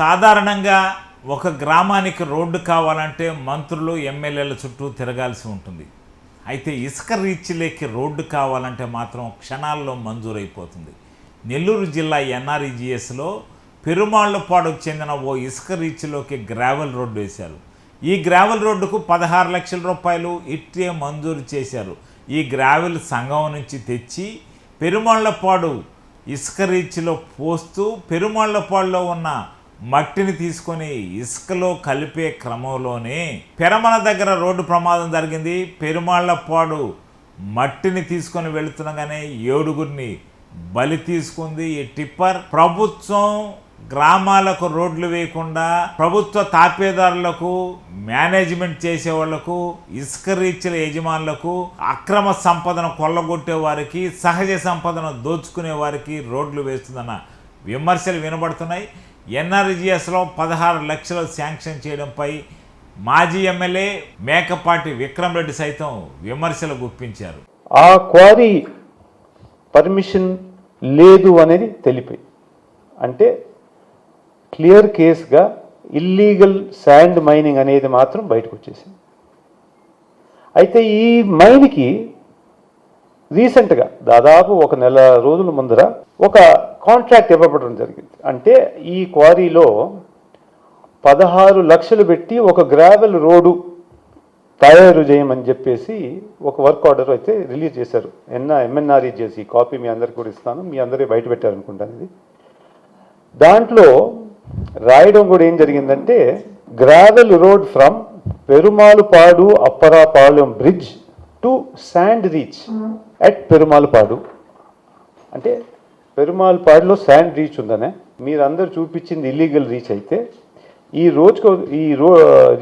సాధారణంగా ఒక గ్రామానికి రోడ్డు కావాలంటే మంత్రులు ఎమ్మెల్యేల చుట్టూ తిరగాల్సి ఉంటుంది. అయితే ఇసుక రీచ్లోకి రోడ్డు కావాలంటే మాత్రం క్షణాల్లో మంజూరైపోతుంది. నెల్లూరు జిల్లా ఎన్ఆర్ఈజిఎస్లో పెరుమాళ్ళపాడుకు చెందిన ఓ ఇసుక రీచ్లోకి గ్రావెల్ రోడ్డు వేశారు. ఈ గ్రావెల్ రోడ్డుకు పదహారు లక్షల రూపాయలు ఇట్టే మంజూరు చేశారు. ఈ గ్రావెల్ సంఘం నుంచి తెచ్చి పెరుమాళ్ళపాడు ఇసుక రీచ్లో పోస్తూ పెరుమాళ్ళపాడులో ఉన్న మట్టిని తీసుకొని ఇసుకలో కలిపే క్రమంలోనే పెరమల దగ్గర రోడ్డు ప్రమాదం జరిగింది. పెరుమాళ్ళపాడు మట్టిని తీసుకొని వెళుతుండగానే ఏడుగురిని బలి తీసుకుంది. ఈ టిప్పర్ ప్రభుత్వం గ్రామాలకు రోడ్లు వేయకుండా ప్రభుత్వ తాపేదారులకు మేనేజ్మెంట్ చేసే వాళ్ళకు ఇసుక రీచ్ల యజమానులకు అక్రమ సంపదను కొల్లగొట్టే వారికి సహజ సంపదను దోచుకునే వారికి రోడ్లు వేస్తుందన్న విమర్శలు వినబడుతున్నాయి. ఎన్ఆర్జిఎస్లో పదహారు లక్షలు శాంక్షన్ చేయడంపై మాజీ ఎమ్మెల్యే మేకపాటి విక్రమ్ రెడ్డి సైతం విమర్శలు గుప్పించారు. ఆ క్వారీ పర్మిషన్ లేదు అనేది తెలిపాయి అంటే క్లియర్ కేస్గా ఇల్లీగల్ శాండ్ మైనింగ్ అనేది మాత్రం బయటకు వచ్చేసింది. అయితే ఈ మైన్కి రీసెంట్గా దాదాపు ఒక నెల రోజుల ముందర ఒక కాంట్రాక్ట్ ఇవ్వబడడం జరిగింది. అంటే ఈ క్వారీలో పదహారు లక్షలు పెట్టి ఒక గ్రావెల్ రోడ్డు తయారు చేయమని చెప్పేసి ఒక వర్క్ ఆర్డర్ అయితే రిలీజ్ చేశారు. ఎన్న ఎంఎన్ఆర్ఈ చేసి కాపీ మీ అందరికి కూడా ఇస్తాను. మీ అందరే బయట పెట్టారు అనుకుంటాను ఇది దాంట్లో రాయడం కూడా ఏం జరిగిందంటే gravel road from Perumalupadu Apparapalem bridge to sand reach at Perumalupadu అంటే పెరుమాల్పాడులో శాండ్ రీచ్ ఉందనే మీరందరూ చూపించింది ఇల్లీగల్ రీచ్ అయితే ఈ రోజుకు ఈ రో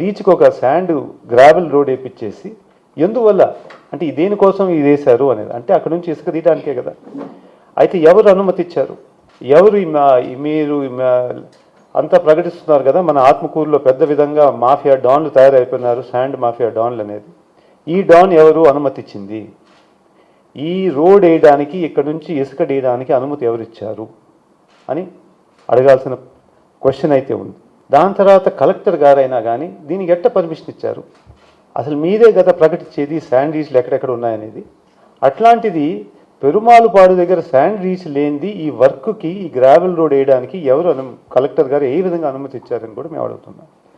రీచ్కి ఒక శాండ్ గ్రావెల్ రోడ్ వేపించేసి ఎందువల్ల అంటే దేనికోసం ఇది వేశారు అనేది అంటే అక్కడ నుంచి ఇసుక తీయడానికే కదా అయితే ఎవరు అనుమతి ఇచ్చారు ఎవరు మీరు అంతా ప్రకటిస్తున్నారు కదా మన ఆత్మకూరులో పెద్ద విధంగా మాఫియా డాన్లు తయారైపోయినారు శాండ్ మాఫియా డాన్లు అనేది ఈ డాన్ ఎవరు అనుమతిచ్చింది? ఈ రోడ్ వేయడానికి ఇక్కడ నుంచి ఇసుక వేయడానికి అనుమతి ఎవరిచ్చారు? అని అడగాల్సిన క్వశ్చన్ అయితే ఉంది. దాని తర్వాత కలెక్టర్ గారైనా కానీ దీనికి ఎట్ట పర్మిషన్ ఇచ్చారు? అసలు మీరే గత ప్రకటించేది శాండ్ రీచ్లు ఎక్కడెక్కడ ఉన్నాయనేది? అట్లాంటిది పెరుమాలుపాడు దగ్గర శాండ్ రీచ్ లేనిది ఈ వర్క్కి ఈ గ్రావెల్ రోడ్ వేయడానికి ఎవరు కలెక్టర్ గారు ఏ విధంగా అనుమతి ఇచ్చారని కూడా మేము అడుగుతున్నాం.